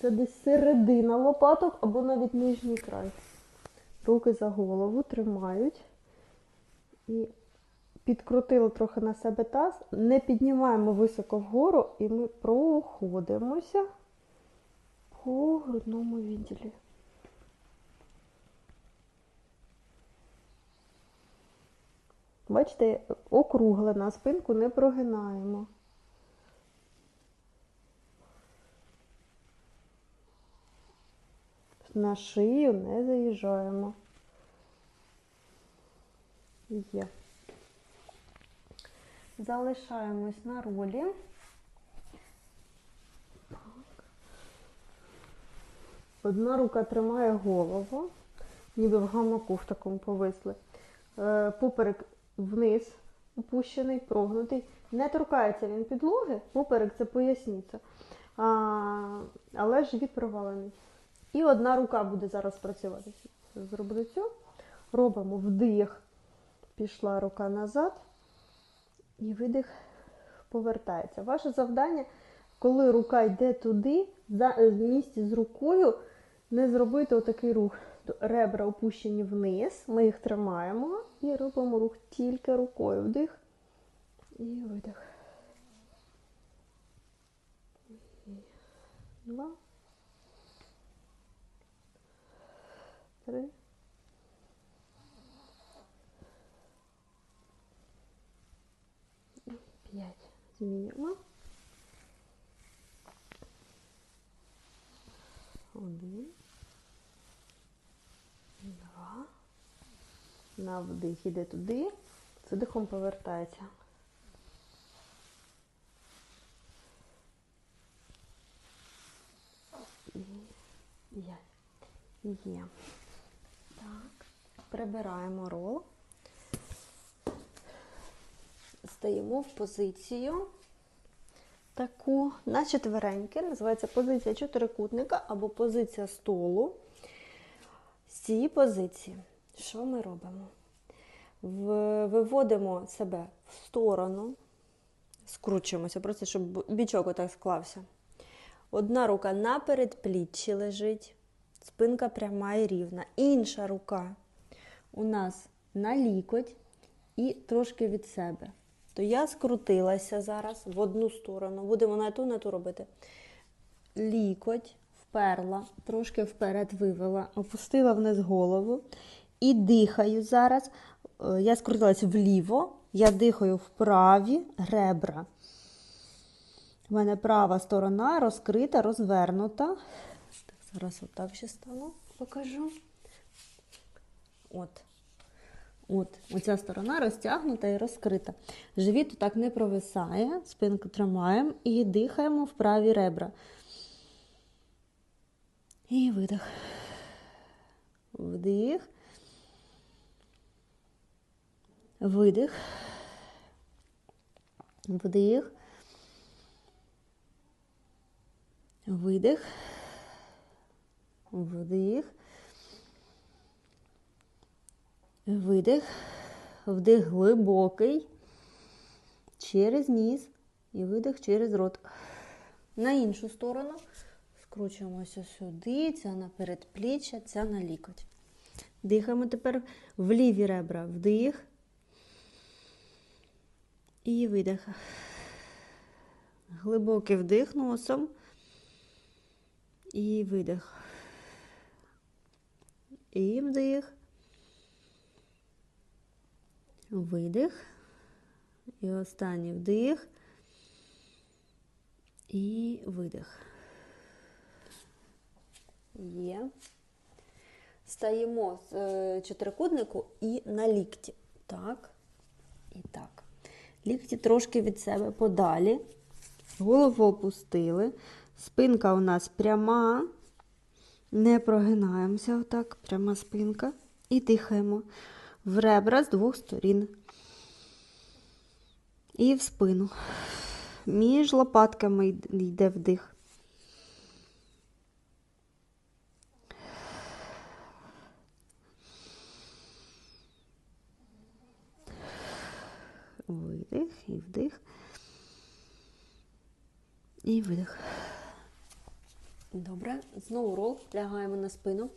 Це десь середина лопаток або навіть нижній край. Руки за голову тримають. І підкрутили трохи на себе таз. Не піднімаємо високо вгору і ми проходимося по грудному відділі. Бачите, округлена, спинку не прогинаємо. На шию не заїжджаємо. Є. Залишаємось на ролі. Одна рука тримає голову, ніби в гамаку в такому повисли. Е, Поперек вниз опущений, прогнутий. Не торкається він підлоги, поперек це поясниця. Але живіт провалений. І одна рука буде зараз працювати. Зроблю цю. Робимо вдих, пішла рука назад, і видих повертається. Ваше завдання, коли рука йде туди, в місці з рукою, не зробити отакий рух. Ребра опущені вниз, ми їх тримаємо і робимо рух тільки рукою. Вдих і видих. Два. Три. П'ять. Змінюємо. Один. Два. На вдих іде туди. З видихом повертається. І п'ять. Є. Прибираємо рол. Стаємо в позицію таку на четвереньки. Називається позиція чотирикутника або позиція столу. З цієї позиції, що ми робимо? Виводимо себе в сторону, скручуємося, просто щоб бічок отак склався. Одна рука на передпліччі лежить, спинка пряма і рівна. Інша рука у нас на лікоть і трошки від себе. То я скрутилася зараз в одну сторону. Будемо на ту, на ту робити. Лікоть вперла, трошки вперед вивела, опустила вниз голову і дихаю зараз. Е, Я скрутилася вліво, я дихаю в праві ребра. У мене права сторона розкрита, розвернута. Так, зараз отак ще стану, покажу. От. От, оця сторона розтягнута і розкрита. Живіт так не провисає, спинку тримаємо і дихаємо в праві ребра. І видих. Вдих. Видих. Вдих. Видих. Вдих. Видих. Вдих глибокий. Через ніс. І видих через рот. На іншу сторону. Скручуємося сюди. Ця на передпліччя, ця на лікоть. Дихаємо тепер в ліві ребра. Вдих. І видих. Глибокий вдих носом. І видих. І вдих. Видих. І останній вдих. І видих. Є. Стаємо з е, чотирикутнику і на лікті. Так. І так. Лікті трошки від себе подалі. Голову опустили. Спинка у нас пряма. Не прогинаємося отак, пряма спинка. І дихаємо в ребра з двох сторін. І в спину. Між лопатками йде вдих. Видих і вдих. І видих. Добре, знову рол. Лягаємо на спину.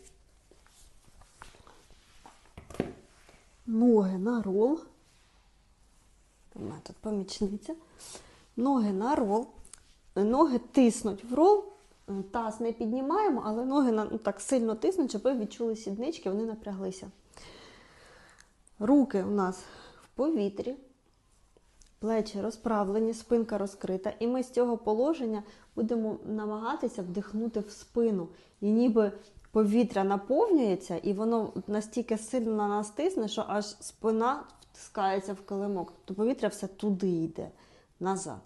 Ноги на рол. У мене тут помічниця. Ноги на рол. Ноги тиснуть в рол. Таз не піднімаємо, але ноги ну, так сильно тиснуть, щоб ви відчули сіднички, вони напряглися. Руки у нас в повітрі, плечі розправлені, спинка розкрита. І ми з цього положення будемо намагатися вдихнути в спину. І ніби повітря наповнюється, і воно настільки сильно на нас тисне, що аж спина втискається в килимок. Тобто повітря все туди йде, назад.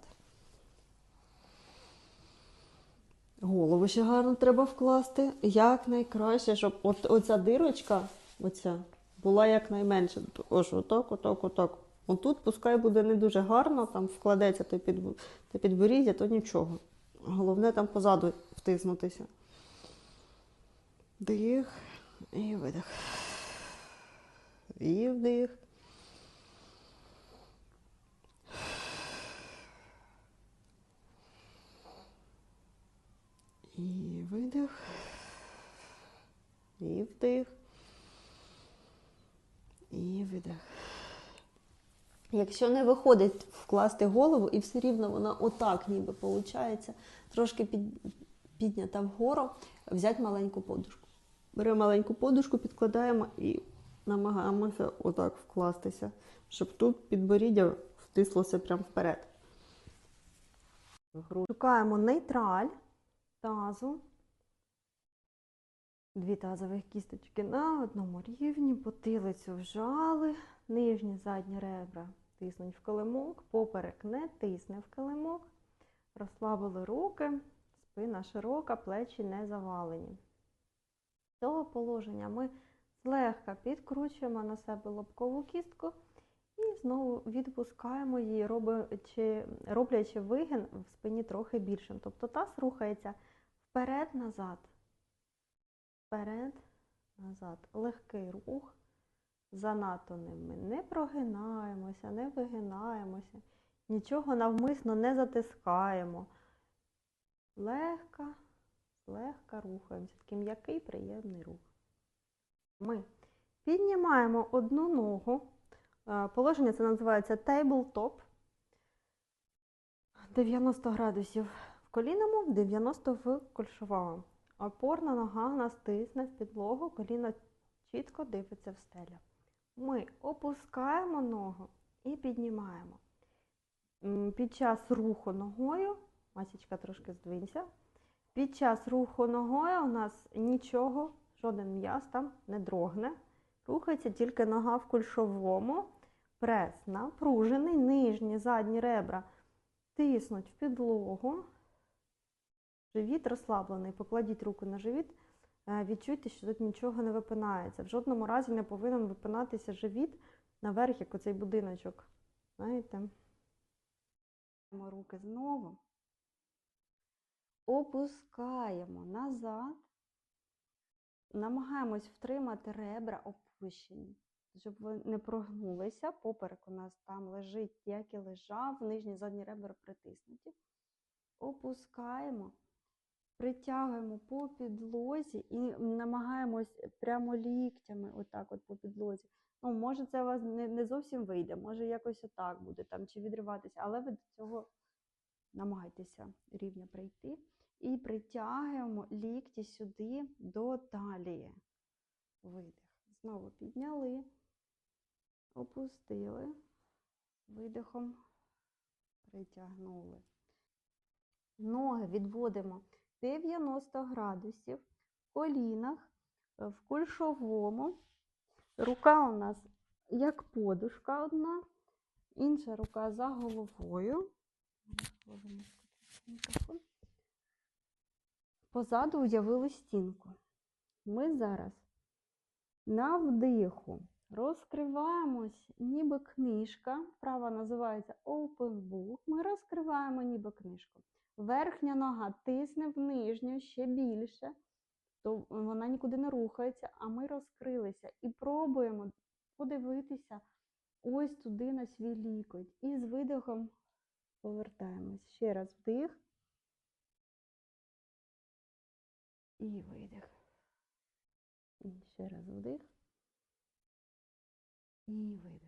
Голову ще гарно треба вкласти. Як найкраще, щоб от, оця дирочка оця, була якнайменше. Ось отак, отак, отак. Отут пускай буде не дуже гарно, там вкладеться те підборіддя, то нічого. Головне там позаду втиснутися. Дих і видих. І вдих. І видих. І вдих. І видих. Якщо не виходить вкласти голову, і все рівно вона отак ніби виходить, трошки під, піднята вгору, взяти маленьку подушку. Беремо маленьку подушку, підкладаємо і намагаємося отак вкластися, щоб тут підборіддя втислося прямо вперед. Шукаємо нейтраль тазу. Дві тазових кісточки на одному рівні, потилицю вжали, нижні задні ребра тиснуть в килимок, поперек не тисне в килимок, розслабили руки, спина широка, плечі не завалені. З цього положення ми злегка підкручуємо на себе лобкову кістку і знову відпускаємо її, роблячи, роблячи вигин в спині трохи більшим. Тобто таз рухається вперед-назад. Вперед, назад. Легкий рух. Занадто ним ми не прогинаємося, не вигинаємося, нічого навмисно не затискаємо. Легко, легко рухаємося. Такий м'який, приємний рух. Ми піднімаємо одну ногу. Е, Положення це називається tabletop. 90 градусів в колінному, 90 в кульшовому. Опорна нога нас тисне в підлогу, коліно чітко дивиться в стелю. Ми опускаємо ногу і піднімаємо. Під час руху ногою, масічка трошки здвинься, під час руху ногою у нас нічого, жоден м'яз там не дрогне. Рухається тільки нога в кульшовому, прес напружений, нижні, задні ребра тиснуть в підлогу. Живіт розслаблений. Покладіть руку на живіт, е, відчуйте, що тут нічого не випинається. В жодному разі не повинен випинатися живіт наверх, як оцей будиночок. Знаєте? Руки знову. Опускаємо назад. Намагаємось втримати ребра опущені, щоб ви не прогнулися. Поперек у нас там лежить, як і лежав, нижні задні ребра притиснуті. Опускаємо, притягуємо по підлозі і намагаємось прямо ліктями, отак от по підлозі. Ну, може, це у вас не, не зовсім вийде, може якось отак буде там, чи відриватися, але ви до цього намагайтеся рівня прийти. І притягуємо лікті сюди до талії. Видих. Знову підняли, опустили, видихом притягнули. Ноги відводимо 90 градусів в колінах, е, в кульшовому. Рука у нас як подушка одна, інша рука за головою. Мікрофон. Позаду уявили стінку. Ми зараз на вдиху розкриваємось, ніби книжка. Права називається Open Book. Ми розкриваємо ніби книжку. Верхня нога тисне в нижню ще більше, то вона нікуди не рухається, а ми розкрилися і пробуємо подивитися ось туди на свій лікоть. І з видихом повертаємось. Ще раз вдих. І видих. І ще раз вдих. І видих.